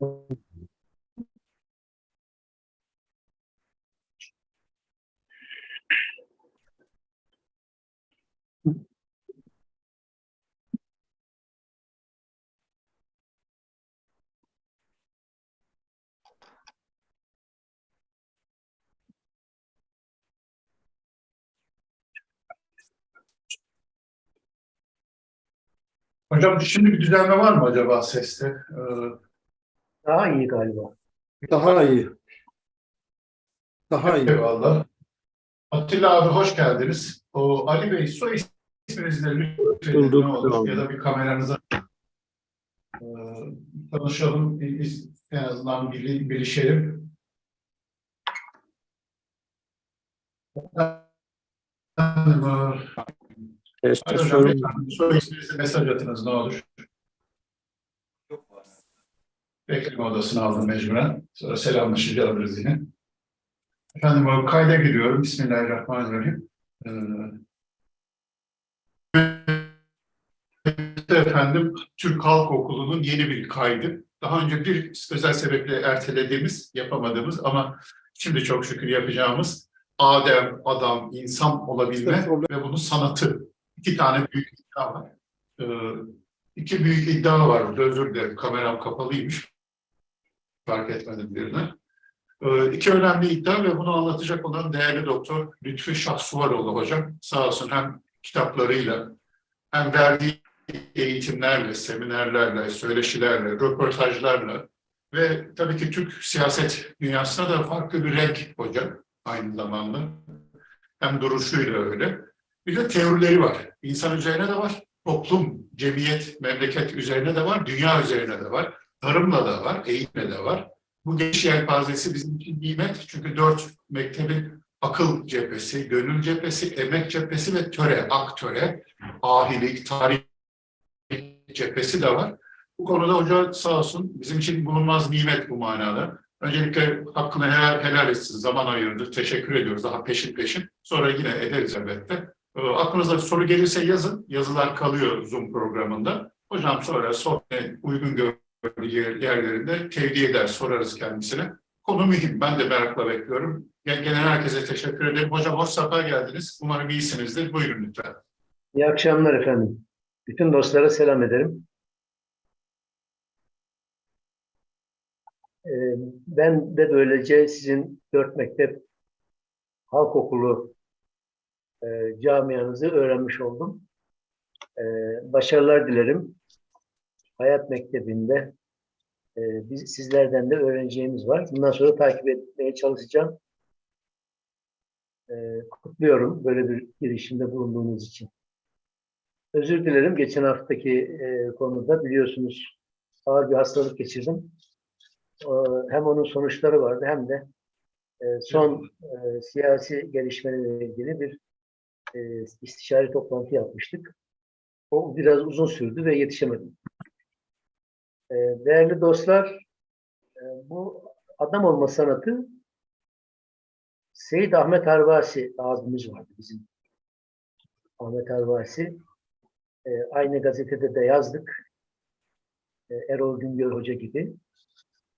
うん。Hocam şimdi bir düzenleme var mı acaba seste? Ee, Daha iyi galiba. Daha iyi. Daha iyi. eyvallah. Atilla abi hoş geldiniz. O Ali Bey soy isminizi de lütfen Bulduk, ne olur ya da bir kameranıza Ee, tanışalım, biz en azından bil- bilişelim. Efendim, e, Teste Ali Hocam, sorun. lütfen soy isminizi mesaj atınız ne olur. Bekleme odasına aldım mecburen. Sonra selamlaşınca alırız yine. Efendim o kayda giriyorum. Bismillahirrahmanirrahim. Ee, efendim Türk Halk Okulu'nun yeni bir kaydı. Daha önce bir özel sebeple ertelediğimiz, yapamadığımız ama şimdi çok şükür yapacağımız Adem, adam, insan olabilme İşte ve bunun sanatı. İki tane büyük iddia var. Ee, iki büyük iddia var. Özür dilerim. Kameram kapalıymış. Fark etmedim birine. Ee, iki önemli iddia ve bunu anlatacak olan değerli doktor Lütfü Şahsuvaroğlu hocam. Sağ olsun hem kitaplarıyla hem verdiği eğitimlerle, seminerlerle, söyleşilerle, röportajlarla ve tabii ki Türk siyaset dünyasına da farklı bir renk hocam aynı zamanda. Hem duruşuyla öyle. Bir de teorileri var. İnsan üzerine de var. Toplum, cemiyet, memleket üzerine de var. Dünya üzerine de var. Tarımla da var, eğitimle de var. Bu geniş yelpazesi bizim için nimet. Çünkü dört mektebin akıl cephesi, gönül cephesi, emek cephesi ve töre, aktöre, ahilik, tarih cephesi de var. Bu konuda hoca sağ olsun bizim için bulunmaz nimet bu manada. Öncelikle hakkını helal, helal etsin, zaman ayırdı. Teşekkür ediyoruz daha peşin peşin. Sonra yine ederiz elbette. Ee, aklınıza soru gelirse yazın. Yazılar kalıyor Zoom programında. Hocam sonra sohbet uygun gördüğü yer- yerlerinde tevdi eder, sorarız kendisine. Konu mühim. Ben de merakla bekliyorum. Gen- Genel herkese teşekkür ederim. Hocam hoş sefa geldiniz. Umarım iyisinizdir. Buyurun lütfen. İyi akşamlar efendim. Bütün dostlara selam ederim. Ee, Ben de böylece sizin dört mektep halk okulu e, camianızı öğrenmiş oldum. Ee, Başarılar dilerim. Hayat Mektebi'nde e, biz sizlerden de öğreneceğimiz var. Bundan sonra takip etmeye çalışacağım. Ee, Kutluyorum böyle bir girişimde bulunduğunuz için. Özür dilerim. Geçen haftaki e, konuda biliyorsunuz ağır bir hastalık geçirdim. E, hem onun sonuçları vardı hem de e, son e, siyasi gelişmelerle ilgili bir e, istişare toplantı yapmıştık. O biraz uzun sürdü ve yetişemedim. E, değerli dostlar, e, bu adam olma sanatı Seyit Ahmet Arvasi abimiz vardı bizim. Ahmet Arvasi. E, aynı gazetede de yazdık. E, Erol Güngör Hoca gibi.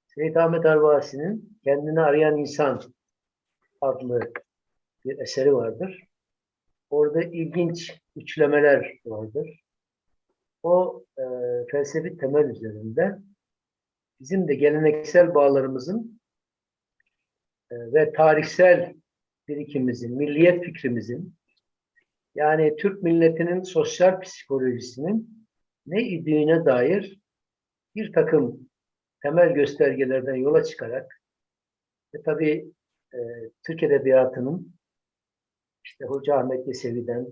Seyit Ahmet Arvasi'nin Kendini Arayan İnsan adlı bir eseri vardır. Orada ilginç üçlemeler vardır. O e, felsefi temel üzerinde bizim de geleneksel bağlarımızın e, ve tarihsel birikimimizin, milliyet fikrimizin yani Türk milletinin sosyal psikolojisinin ne idüğüne dair bir takım temel göstergelerden yola çıkarak ve tabii e, Türk Edebiyatı'nın işte Hoca Ahmet Yesevi'den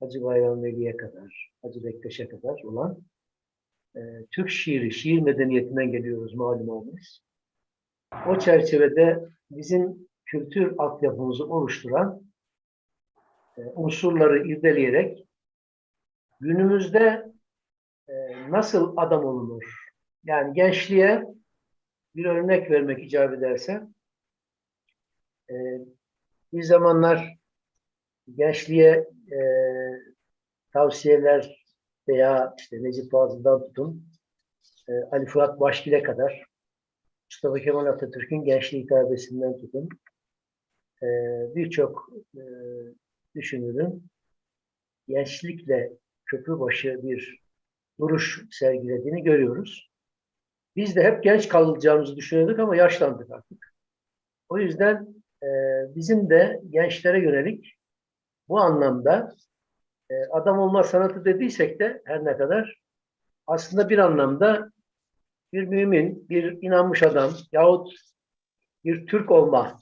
Hacı Bayram Veli'ye kadar, Hacı Bektaş'a kadar olan e, Türk şiiri, şiir medeniyetinden geliyoruz malumunuz. O çerçevede bizim kültür altyapımızı oluşturan e, unsurları irdeleyerek günümüzde e, nasıl adam olunur? Yani gençliğe bir örnek vermek icap ederse e, bir zamanlar gençliğe e, tavsiyeler veya işte Necip Fazıl'dan tutun e, Ali Fuat Başgil'e kadar Mustafa Kemal Atatürk'ün gençliği hitabesinden tutun e, birçok e, düşünürün gençlikle köprübaşı bir duruş sergilediğini görüyoruz. Biz de hep genç kalacağımızı düşünüyorduk ama yaşlandık artık. O yüzden e, bizim de gençlere yönelik bu anlamda e, adam olma sanatı dediysek de her ne kadar aslında bir anlamda bir mümin, bir inanmış adam yahut bir Türk olma,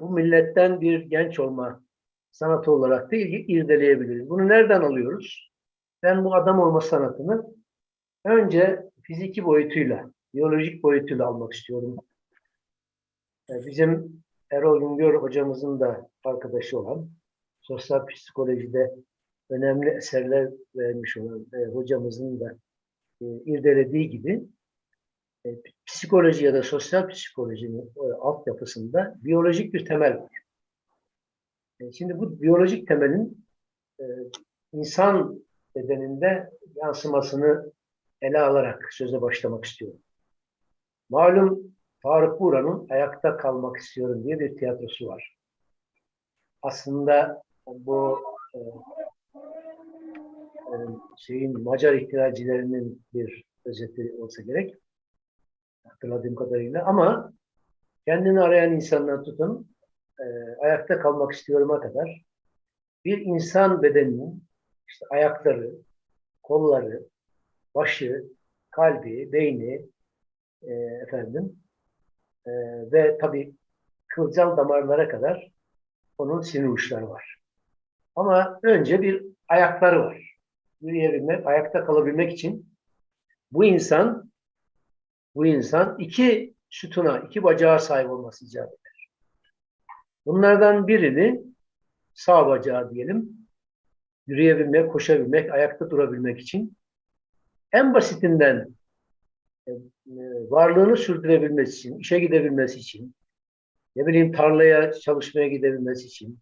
bu milletten bir genç olma sanatı olarak da ir- irdeleyebiliriz. Bunu nereden alıyoruz? Ben bu adam olma sanatını önce fiziki boyutuyla, biyolojik boyutuyla almak istiyorum. E, Bizim Erol Güngör hocamızın da arkadaşı olan, sosyal psikolojide önemli eserler vermiş olan e, hocamızın da e, irdelediği gibi e, psikoloji ya da sosyal psikolojinin e, altyapısında biyolojik bir temel var. E, şimdi bu biyolojik temelin e, insan bedeninde yansımasını ele alarak söze başlamak istiyorum. Malum Faruk Buğra'nın Ayakta Kalmak İstiyorum diye bir tiyatrosu var. Aslında bu e, e, şeyin Macar ihtilalcilerinin bir özeti olsa gerek hatırladığım kadarıyla ama kendini arayan insanlar tutun e, ayakta kalmak istiyorum'a kadar bir insan bedeninin işte ayakları, kolları, başı, kalbi, beyni e, efendim e, ve tabii kılcal damarlara kadar onun sinir uçları var. Ama önce bir ayakları var. Yürüyebilmek, ayakta kalabilmek için bu insan bu insan iki sütuna, iki bacağa sahip olması icap eder. Bunlardan birini sağ bacağı diyelim, yürüyebilmek, koşabilmek, ayakta durabilmek için en basitinden e, e, varlığını sürdürebilmesi için, işe gidebilmesi için, ne bileyim tarlaya çalışmaya gidebilmesi için,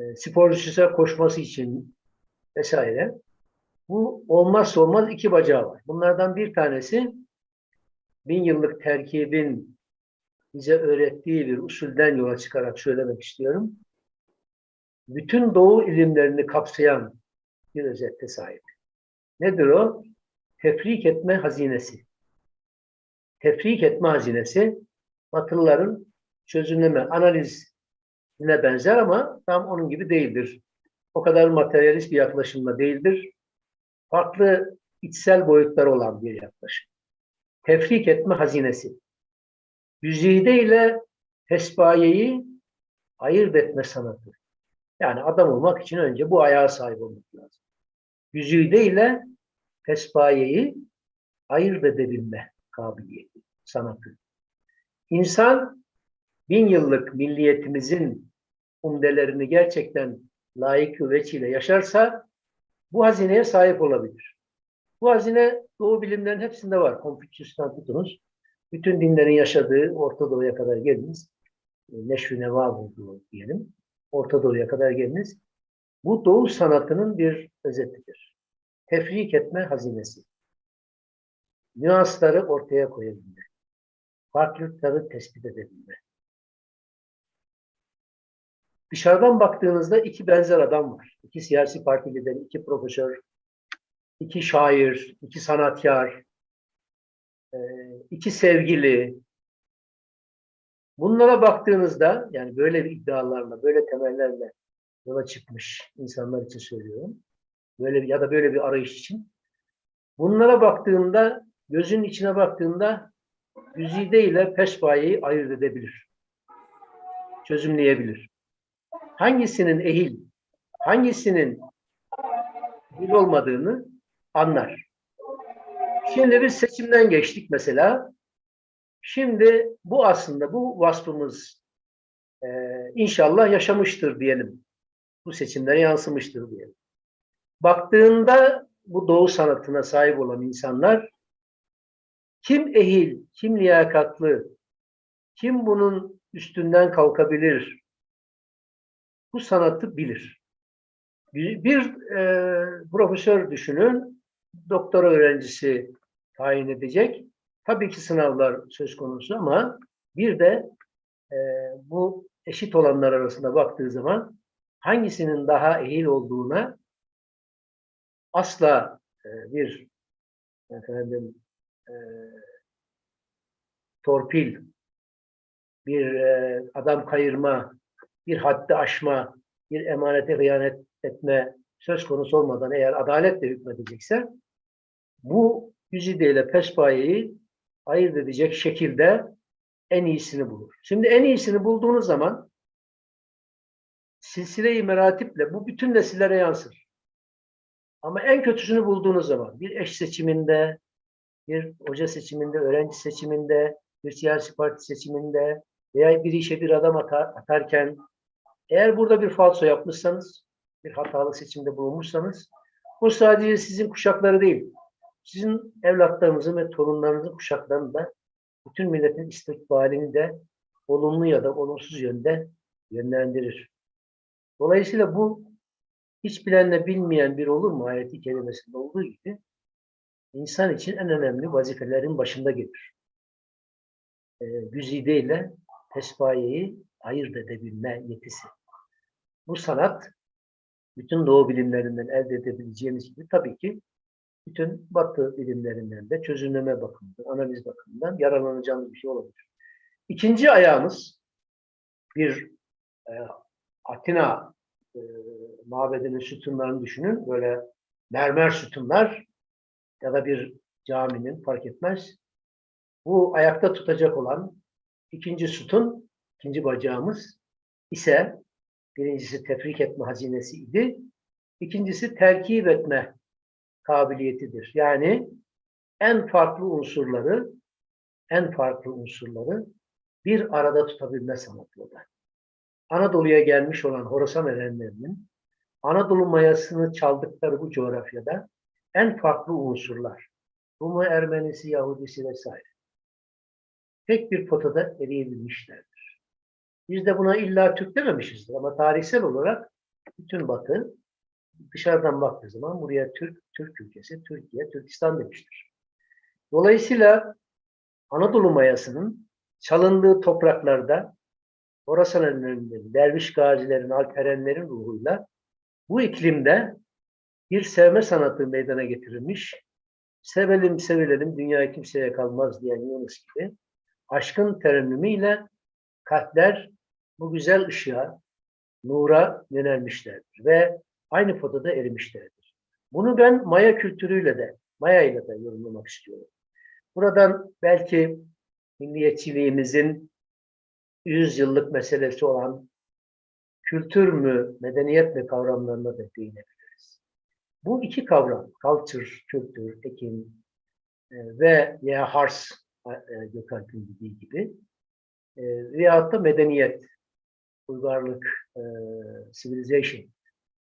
e, sporcusuza koşması için vesaire. Bu olmazsa olmaz iki bacağı var. Bunlardan bir tanesi bin yıllık terkibin bize öğrettiği bir usulden yola çıkarak söylemek istiyorum. Bütün doğu ilimlerini kapsayan bir özette sahip. Nedir o? Tefrik etme hazinesi. Tefrik etme hazinesi Batılıların çözümleme, analizine benzer ama tam onun gibi değildir. O kadar materyalist bir yaklaşımla değildir. Farklı içsel boyutları olan bir yaklaşım. Tefrik etme hazinesi. Yüzide ile tesbayeyi ayırt etme sanatı. Yani adam olmak için önce bu ayağa sahip olmak lazım. Yüzide ile tesbayeyi ayırt edebilme kabiliyeti, sanatı. İnsan bin yıllık milliyetimizin umdelerini gerçekten layık veçile yaşarsa bu hazineye sahip olabilir. Bu hazine Doğu bilimlerin hepsinde var. Konfüçyüs'ten tutunuz. Bütün dinlerin yaşadığı Orta Doğu'ya kadar geliniz. Neşvi Neva bulduğu diyelim. Orta Doğu'ya kadar geliniz. Bu Doğu sanatının bir özetidir. Tefrik etme hazinesi. Nüansları ortaya koyabilme. Farklılıkları tespit edebilme. Dışarıdan baktığınızda iki benzer adam var. İki siyasi parti lideri, iki profesör, iki şair, iki sanatkar, e, iki sevgili. Bunlara baktığınızda yani böyle bir iddialarla, böyle temellerle yola çıkmış insanlar için söylüyorum. Böyle ya da böyle bir arayış için. Bunlara baktığında, gözün içine baktığında güzide ile pespayeyi ayırt edebilir. Çözümleyebilir. Hangisinin ehil, hangisinin ehil olmadığını anlar. Şimdi biz seçimden geçtik mesela. Şimdi bu aslında bu vasfımız e, inşallah yaşamıştır diyelim. Bu seçimlere yansımıştır diyelim. Baktığında bu doğu sanatına sahip olan insanlar kim ehil, kim liyakatlı, kim bunun üstünden kalkabilir, bu sanatı bilir. Bir, bir, e, profesör düşünün, doktora öğrencisi tayin edecek. Tabii ki sınavlar söz konusu ama bir de e, bu eşit olanlar arasında baktığı zaman hangisinin daha ehil olduğuna asla e, bir efendim e, torpil, bir e, adam kayırma, bir haddi aşma, bir emanete hıyanet etme söz konusu olmadan eğer adaletle hükmedecekse bu güzide ile pespayeyi ayırt edecek şekilde en iyisini bulur. Şimdi en iyisini bulduğunuz zaman silsile-i meratiple bu bütün nesillere yansır. Ama en kötüsünü bulduğunuz zaman bir eş seçiminde, bir hoca seçiminde, öğrenci seçiminde, bir siyasi parti seçiminde veya bir işe bir adam atar, atarken eğer burada bir falso yapmışsanız, bir hatalı seçimde bulunmuşsanız bu sadece sizin kuşakları değil, sizin evlatlarınızın ve torunlarınızın kuşaklarını da bütün milletin istikbalini de olumlu ya da olumsuz yönde yönlendirir. Dolayısıyla bu hiç bilenle bilmeyen bir olur mu ayeti kelimesinde olduğu gibi insan için en önemli vazifelerin başında gelir. Ee, güzide ile pespayeyi ayırt edebilme yetisi. Bu sanat bütün doğu bilimlerinden elde edebileceğimiz gibi tabii ki bütün batı bilimlerinden de çözümleme bakımından, analiz bakımından yararlanacağımız bir şey olabilir. İkinci ayağımız bir e, Atina e, mabedinin sütunlarını düşünün. Böyle mermer sütunlar ya da bir caminin fark etmez. Bu ayakta tutacak olan ikinci sütun, ikinci bacağımız ise birincisi tefrik etme hazinesi idi. İkincisi terkip etme kabiliyetidir. Yani en farklı unsurları en farklı unsurları bir arada tutabilme sanatı da. Anadolu'ya gelmiş olan Horasan erenlerinin Anadolu mayasını çaldıkları bu coğrafyada en farklı unsurlar. Rumu, Ermenisi, Yahudisi vesaire. Tek bir potada eriyebilmişlerdir. Biz de buna illa Türk dememişizdir ama tarihsel olarak bütün Batı dışarıdan baktığı zaman buraya Türk, Türk ülkesi, Türkiye, Türkistan demiştir. Dolayısıyla Anadolu mayasının çalındığı topraklarda Horasan erenlerinin, derviş gazilerin, alperenlerin ruhuyla bu iklimde bir sevme sanatı meydana getirilmiş. Sevelim, sevilelim, dünya kimseye kalmaz diyen Yunus gibi aşkın terennümüyle kalpler bu güzel ışığa, nura yönelmişlerdir ve aynı fotoda erimişlerdir. Bunu ben Maya kültürüyle de, Maya ile de yorumlamak istiyorum. Buradan belki milliyetçiliğimizin 100 yıllık meselesi olan kültür mü, medeniyet mi kavramlarına da değinebiliriz. Bu iki kavram, culture, kültür, ekim e, ve ya Hars, e, Gökalp'in dediği gibi e, veyahut da medeniyet, uygarlık, e, civilization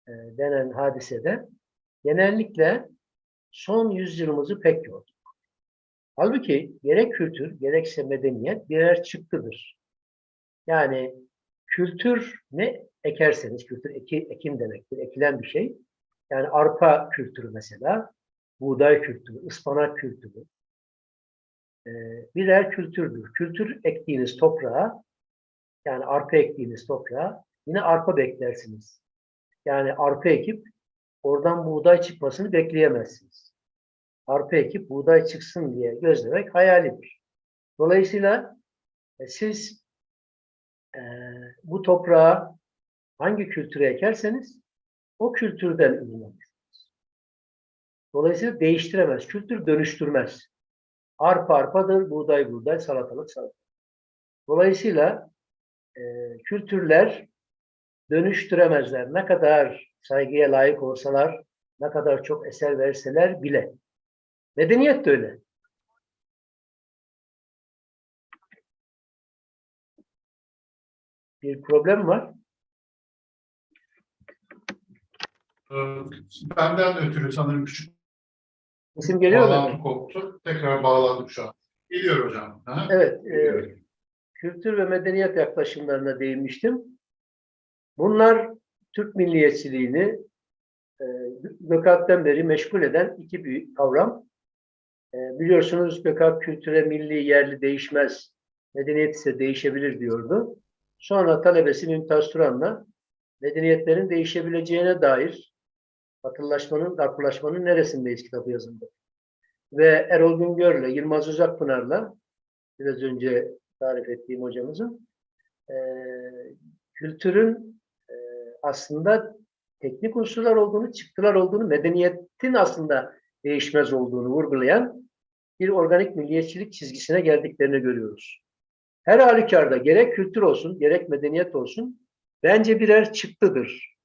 e, denen hadisede genellikle son yüzyılımızı pek yorduk. Halbuki gerek kültür, gerekse medeniyet birer çıktıdır. Yani kültür ne ekerseniz, kültür eki, ekim demektir, ekilen bir şey. Yani arpa kültürü mesela, buğday kültürü, ıspanak kültürü e, birer kültürdür. Kültür ektiğiniz toprağa, yani arpa ektiğiniz toprağa yine arpa beklersiniz. Yani arpa ekip oradan buğday çıkmasını bekleyemezsiniz. Arpa ekip buğday çıksın diye gözlemek hayalidir. Dolayısıyla e, siz e, bu toprağa hangi kültüre ekerseniz o kültürden ürün. Dolayısıyla değiştiremez. Kültür dönüştürmez. Arpa arpadır, buğday buğday, salatalık salatalık. Dolayısıyla e, kültürler dönüştüremezler. Ne kadar saygıya layık olsalar, ne kadar çok eser verseler bile. Medeniyet de öyle. Bir problem var. Ee, Benden ötürü sanırım küçük İsim geliyor mu? koptu. Tekrar bağlandık şu an. Geliyor hocam. Aha. Evet. e. kültür ve medeniyet yaklaşımlarına değinmiştim. Bunlar Türk milliyetçiliğini e, beri meşgul eden iki büyük kavram. E, biliyorsunuz Gökalp kültüre milli yerli değişmez, medeniyet ise değişebilir diyordu. Sonra talebesi Mümtaz Turan'la medeniyetlerin değişebileceğine dair hatırlaşmanın, darpılaşmanın neresindeyiz kitabı yazıldı. Ve Erol Güngör'le, Yılmaz Uzakpınar'la biraz önce tarif ettiğim hocamızın e, kültürün e, aslında teknik unsurlar olduğunu, çıktılar olduğunu, medeniyetin aslında değişmez olduğunu vurgulayan bir organik milliyetçilik çizgisine geldiklerini görüyoruz. Her halükarda gerek kültür olsun, gerek medeniyet olsun bence birer çıktıdır.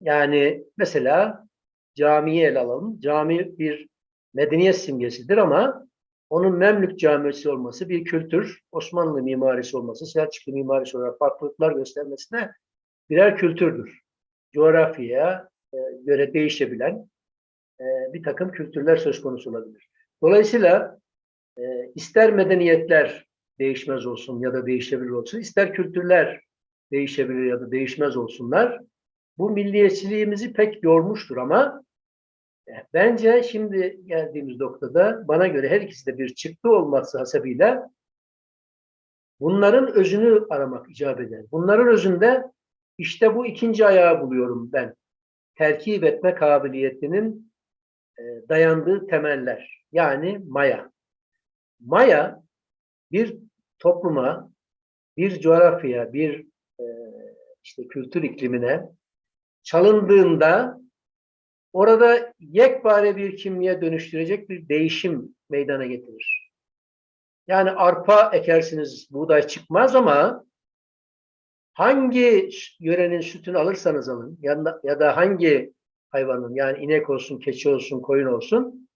Yani mesela camiyi ele alalım. Cami bir medeniyet simgesidir ama onun Memlük camisi olması bir kültür, Osmanlı mimarisi olması, Selçuklu mimarisi olarak farklılıklar göstermesine birer kültürdür. Coğrafyaya e, göre değişebilen e, bir takım kültürler söz konusu olabilir. Dolayısıyla e, ister medeniyetler değişmez olsun ya da değişebilir olsun, ister kültürler değişebilir ya da değişmez olsunlar, bu milliyetçiliğimizi pek yormuştur ama bence şimdi geldiğimiz noktada bana göre her ikisi de bir çıktı olması hasebiyle bunların özünü aramak icap eder. Bunların özünde işte bu ikinci ayağı buluyorum ben. Terkip etme kabiliyetinin e, dayandığı temeller. Yani maya. Maya bir topluma, bir coğrafyaya, bir e, işte kültür iklimine çalındığında orada yekpare bir kimliğe dönüştürecek bir değişim meydana getirir. Yani arpa ekersiniz buğday çıkmaz ama hangi yörenin sütünü alırsanız alın ya da, hangi hayvanın yani inek olsun, keçi olsun, koyun olsun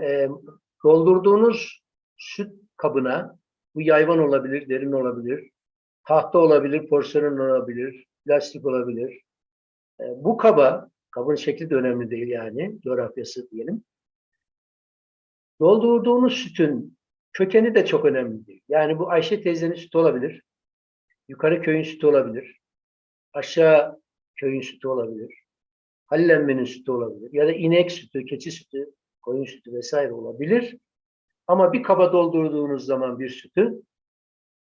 e, doldurduğunuz süt kabına bu yayvan olabilir, derin olabilir, tahta olabilir, porselen olabilir, plastik olabilir. E, bu kaba, kabın şekli de önemli değil yani, coğrafyası diyelim. Doldurduğunuz sütün kökeni de çok önemli değil. Yani bu Ayşe teyzenin sütü olabilir, yukarı köyün sütü olabilir, aşağı köyün sütü olabilir, Halil emmenin sütü olabilir ya da inek sütü, keçi sütü, koyun sütü vesaire olabilir. Ama bir kaba doldurduğunuz zaman bir sütü,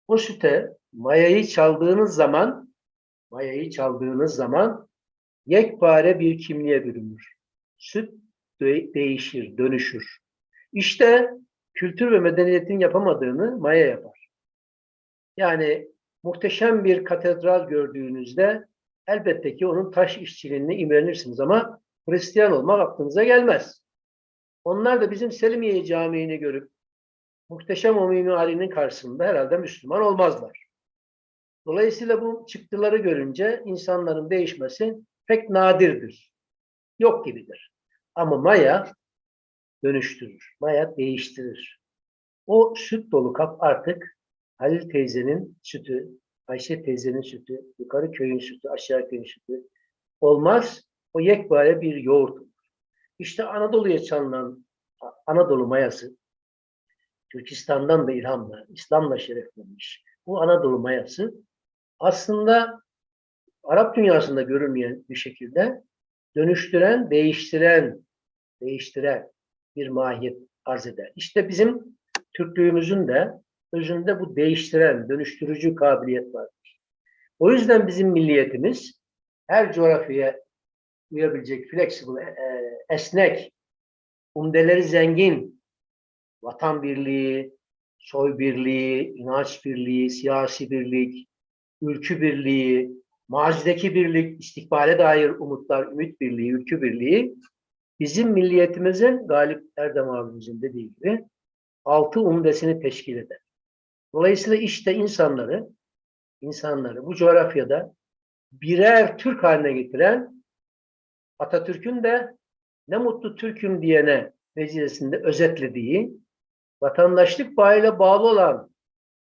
o süte mayayı çaldığınız zaman, mayayı çaldığınız zaman yekpare bir kimliğe bürünür. Süt de- değişir, dönüşür. İşte kültür ve medeniyetin yapamadığını maya yapar. Yani muhteşem bir katedral gördüğünüzde elbette ki onun taş işçiliğine imrenirsiniz ama Hristiyan olmak aklınıza gelmez. Onlar da bizim Selimiye Camii'ni görüp muhteşem o mimarinin karşısında herhalde Müslüman olmazlar. Dolayısıyla bu çıktıları görünce insanların değişmesi pek nadirdir. Yok gibidir. Ama maya dönüştürür. Maya değiştirir. O süt dolu kap artık Halil teyzenin sütü, Ayşe teyzenin sütü, yukarı köyün sütü, aşağı köyün sütü olmaz. O yekpare bir yoğurt olur. İşte Anadolu'ya çalınan Anadolu mayası Türkistan'dan da ilhamla, İslam'la şereflenmiş. Bu Anadolu mayası aslında Arap dünyasında görülmeyen bir şekilde dönüştüren, değiştiren, değiştiren bir mahiyet arz eder. İşte bizim Türklüğümüzün de özünde bu değiştiren, dönüştürücü kabiliyet vardır. O yüzden bizim milliyetimiz her coğrafyaya uyabilecek, flexible, e, esnek, umdeleri zengin, vatan birliği, soy birliği, inanç birliği, siyasi birlik, ülkü birliği, mazideki birlik, istikbale dair umutlar, ümit birliği, ülkü birliği bizim milliyetimizin Galip Erdem abimizin dediği gibi altı umdesini teşkil eder. Dolayısıyla işte insanları, insanları bu coğrafyada birer Türk haline getiren Atatürk'ün de ne mutlu Türk'üm diyene vecizesinde özetlediği vatandaşlık bağıyla bağlı olan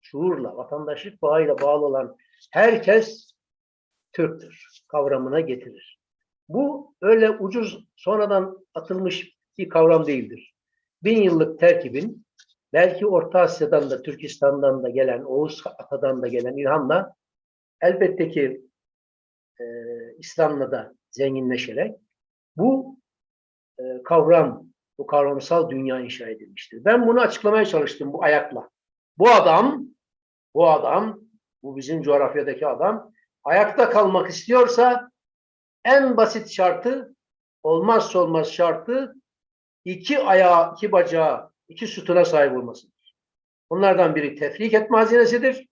şuurla, vatandaşlık bağıyla bağlı olan herkes Türktür kavramına getirir. Bu öyle ucuz sonradan atılmış bir kavram değildir. Bin yıllık terkibin belki Orta Asya'dan da Türkistan'dan da gelen, Oğuz Ata'dan da gelen ilhamla elbette ki e, İslam'la da zenginleşerek bu e, kavram bu kavramsal dünya inşa edilmiştir. Ben bunu açıklamaya çalıştım bu ayakla. Bu adam, bu adam, bu bizim coğrafyadaki adam ayakta kalmak istiyorsa en basit şartı, olmazsa olmaz şartı iki ayağı, iki bacağı, iki sütuna sahip olmasıdır. Bunlardan biri tefrik etme hazinesidir.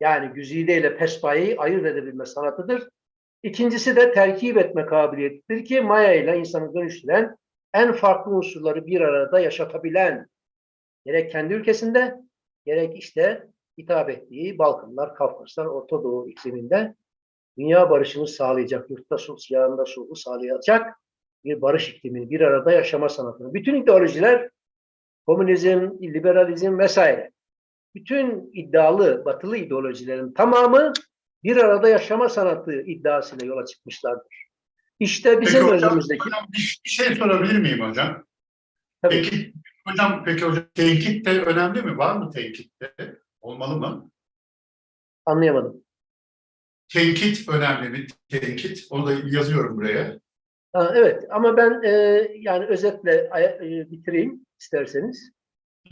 Yani güzide ile pespayeyi ayırt edebilme sanatıdır. İkincisi de terkip etme kabiliyetidir ki maya ile insanı dönüştüren en farklı unsurları bir arada yaşatabilen gerek kendi ülkesinde gerek işte hitap ettiği Balkanlar, Kafkaslar, Orta Doğu ikliminde dünya barışını sağlayacak, yurtta sulh, yanında sulhu sağlayacak bir barış iklimini, bir arada yaşama sanatını. Bütün ideolojiler, komünizm, liberalizm vesaire, bütün iddialı batılı ideolojilerin tamamı bir arada yaşama sanatı iddiasıyla yola çıkmışlardır. İşte bizim Peki hocam, özümüzdeki... hocam bir, şey sorabilir miyim hocam? Tabii. Peki hocam peki hocam tenkit de önemli mi? Var mı tenkit de? Olmalı mı? Anlayamadım. Tenkit önemli mi? Tenkit. Onu da yazıyorum buraya. Ha, evet ama ben e, yani özetle e, bitireyim isterseniz.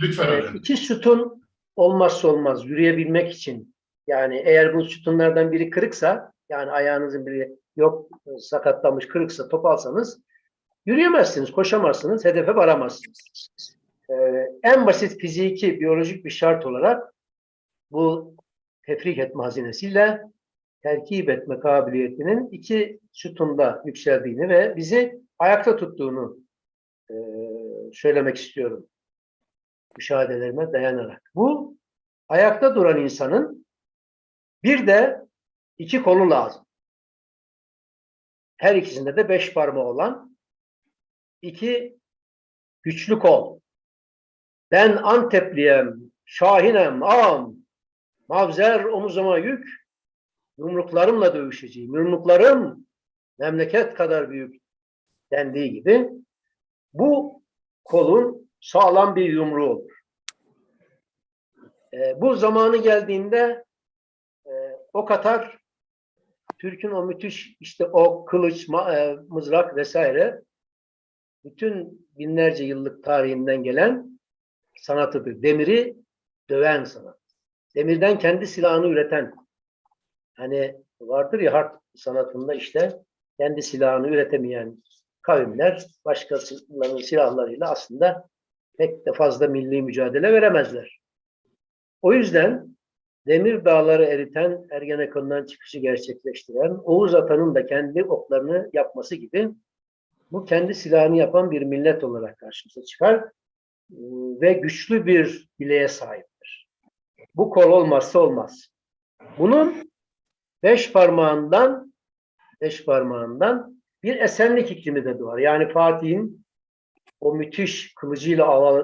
Lütfen E, hocam. iki sütun olmazsa olmaz yürüyebilmek için. Yani eğer bu sütunlardan biri kırıksa yani ayağınızın biri yok e, sakatlanmış kırıksa top alsanız yürüyemezsiniz, koşamazsınız, hedefe varamazsınız. E, en basit fiziki, biyolojik bir şart olarak bu tefrik etme hazinesiyle terkip etme kabiliyetinin iki sütunda yükseldiğini ve bizi ayakta tuttuğunu e, söylemek istiyorum. Müşahedelerime dayanarak. Bu ayakta duran insanın bir de iki kolu lazım. Her ikisinde de beş parmağı olan iki güçlü kol. Ben Antepliyem, Şahinem, ağam, mavzer omuzuma yük, yumruklarımla dövüşeceğim. Yumruklarım memleket kadar büyük dendiği gibi bu kolun sağlam bir yumruğu olur. E, bu zamanı geldiğinde e, ok atar, Türk'ün o müthiş işte o kılıç, ma- e, mızrak vesaire bütün binlerce yıllık tarihinden gelen sanatıdır. Demiri döven sanat. Demirden kendi silahını üreten hani vardır ya harp sanatında işte kendi silahını üretemeyen kavimler başkasının silahlarıyla aslında pek de fazla milli mücadele veremezler. O yüzden demir dağları eriten Ergenekon'dan çıkışı gerçekleştiren Oğuz Atan'ın da kendi oklarını yapması gibi bu kendi silahını yapan bir millet olarak karşımıza çıkar ve güçlü bir bileğe sahiptir. Bu kol olmazsa olmaz. Bunun beş parmağından beş parmağından bir esenlik iklimi de doğar. Yani Fatih'in o müthiş kılıcıyla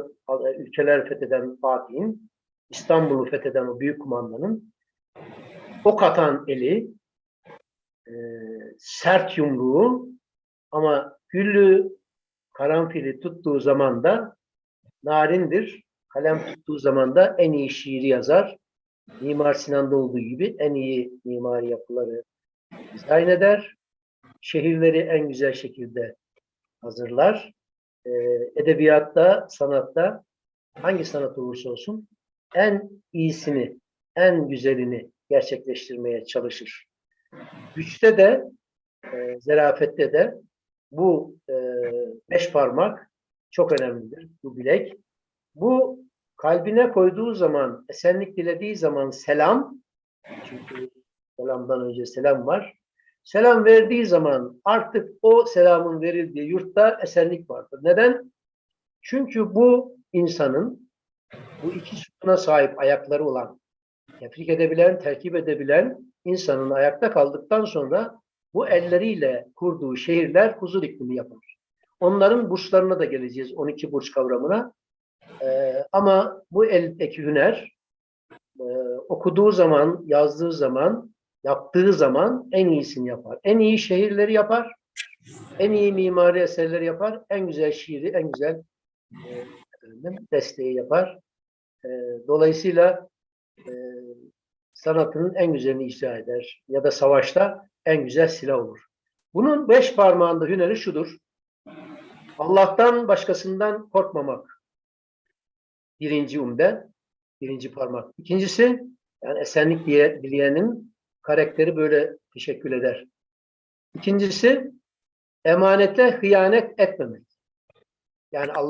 ülkeler fetheden Fatih'in İstanbul'u fetheden o büyük kumandanın ok atan eli e, sert yumruğu ama güllü karanfili tuttuğu zaman da narindir. Kalem tuttuğu zaman da en iyi şiiri yazar. Mimar Sinan'da olduğu gibi en iyi mimari yapıları dizayn eder. Şehirleri en güzel şekilde hazırlar. Ee, edebiyatta, sanatta hangi sanat olursa olsun en iyisini, en güzelini gerçekleştirmeye çalışır. Güçte de, e, zerafette de bu e, beş parmak çok önemlidir. Bu bilek. Bu kalbine koyduğu zaman, esenlik dilediği zaman selam, çünkü selamdan önce selam var. Selam verdiği zaman artık o selamın verildiği yurtta esenlik vardır. Neden? Çünkü bu insanın bu iki sütuna sahip ayakları olan, tefrik edebilen, terkip edebilen insanın ayakta kaldıktan sonra bu elleriyle kurduğu şehirler huzur iklimi yapar. Onların burçlarına da geleceğiz, 12 burç kavramına. Ee, ama bu eldeki hüner e, okuduğu zaman, yazdığı zaman, yaptığı zaman en iyisini yapar. En iyi şehirleri yapar, en iyi mimari eserleri yapar, en güzel şiiri, en güzel e, desteği yapar. E, dolayısıyla e, sanatının en güzelini icra eder. Ya da savaşta en güzel silah olur. Bunun beş parmağında hüneri şudur. Allah'tan başkasından korkmamak. Birinci umde, birinci parmak. İkincisi, yani esenlik diye dileyenin karakteri böyle teşekkür eder. İkincisi, emanete hıyanet etmemek. Yani Allah